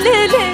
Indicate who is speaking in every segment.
Speaker 1: Gönül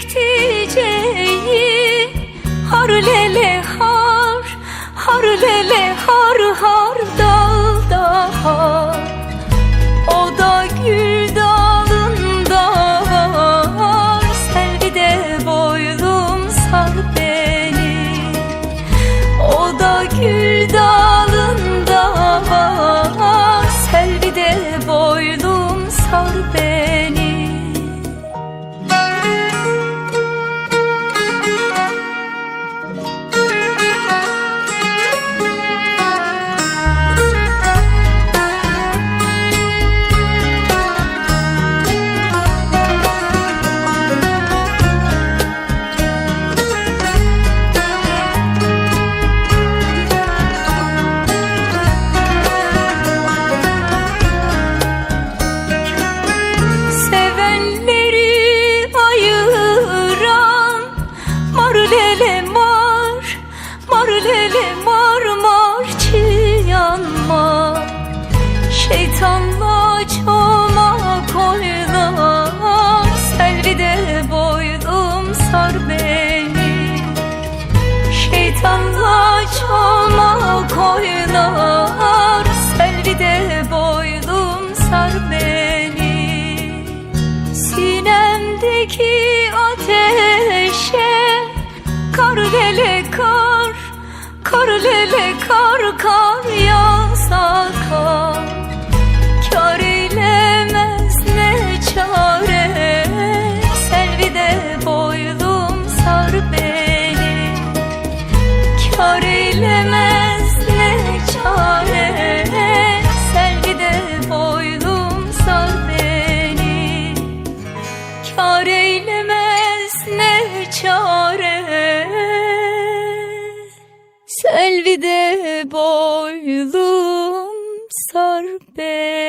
Speaker 1: çekticeyi Har lele har, har lele har lele mar Mar lele mar mar çiyan mar. Şeytanla çoma koylar Selvi de boydum sar beni. Şeytanla çoma koylar Selvi de boydum sar beni. Sinemdeki Kar lele kar, kar lele kar kar yağ. Selvide boylum sar beni.